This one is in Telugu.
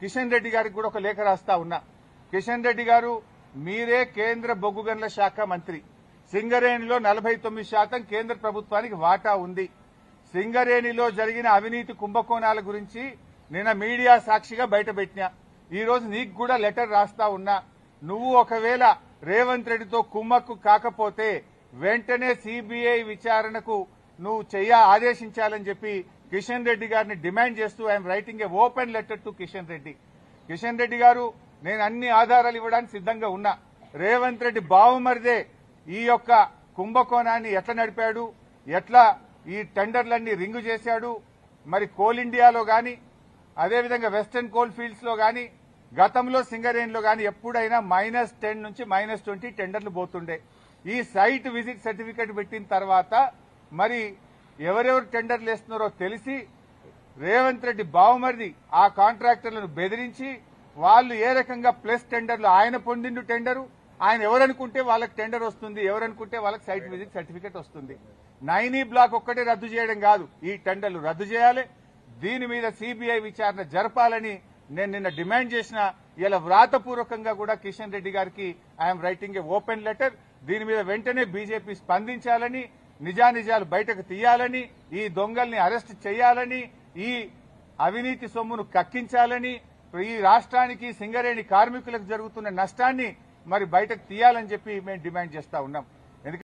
కిషన్ రెడ్డి గారికి కూడా ఒక లేఖ రాస్తా ఉన్నా. కిషన్ రెడ్డి గారు మీరే కేంద్ర బొగ్గు గనుల శాఖ మంత్రి. సింగరేణిలో నలభై తొమ్మిది శాతం కేంద్ర ప్రభుత్వానికి వాటా ఉంది. సింగరేణిలో జరిగిన అవినీతి కుంభకోణాల గురించి నిన్న మీడియా సాక్షిగా బయటపెట్టినా. ఈ రోజు నీకు కూడా లెటర్ రాస్తా ఉన్నా. నువ్వు ఒకవేళ రేవంత్ రెడ్డితో కుమ్మక్కు కాకపోతే వెంటనే సిబిఐ విచారణకు నువ్వు చెయ్య ఆదేశించాలని చెప్పి కిషన్ రెడ్డి గారిని డిమాండ్ చేస్తూ I'm writing a open letter to Kishan Reddy. Kishan Reddy గారు నేను అన్ని ఆధారాలు ఇవ్వడానికి సిద్ధంగా ఉన్నా. రేవంత్ రెడ్డి బావుమరిదే ఈ యొక్క కుంభకోణాన్ని ఎట్లా నడిపాడు ఎట్లా ఈ టెండర్లన్నీ రింగు చేశాడు మరి కోల్ ఇండియాలో గాని అదేవిధంగా వెస్టర్న్ కోల్ ఫీల్డ్స్లో గాని గతంలో సింగరేణిలో గాని ఎప్పుడైనా మైనస్ టెన్ నుంచి మైనస్ ట్వంటీ టెండర్లు పోతుండే. ఈ సైట్ విజిట్ సర్టిఫికేట్ పెట్టిన తర్వాత మరి ఎవరెవరు టెండర్లు వేస్తున్నారో తెలిసి రేవంత్ రెడ్డి బావమరిది ఆ కాంట్రాక్టర్లను బెదిరించి వాళ్ళు ఏ రకంగా ప్లస్ టెండర్లు ఆయన పొందిండు టెండరు ఆయన ఎవరనుకుంటే వాళ్ళకి టెండర్ వస్తుంది ఎవరనుకుంటే వాళ్ళకి సైట్ విజిట్ సర్టిఫికేట్ వస్తుంది. నైనీ బ్లాక్ ఒక్కటే రద్దు చేయడం కాదు ఈ టెండర్లు రద్దు చేయాలి. దీని మీద సిబిఐ విచారణ జరపాలని నేను నిన్న డిమాండ్ చేసిన ఇలా వ్రాతపూర్వకంగా కూడా కిషన్ రెడ్డి గారికి I'm writing a open letter దీని మీద వెంటనే బీజేపీ స్పందించాలని నిజానిజాలు బయటకు తీయాలని ఈ దొంగల్ని అరెస్ట్ చేయాలని ఈ అవినీతి సొమ్మును కక్కించాలని ఈ రాష్ట్రానికి సింగరేణి కార్మికులకు జరుగుతున్న నష్టాన్ని మరి బయటకు తీయాలని చెప్పి మేము డిమాండ్ చేస్తా ఉన్నాం.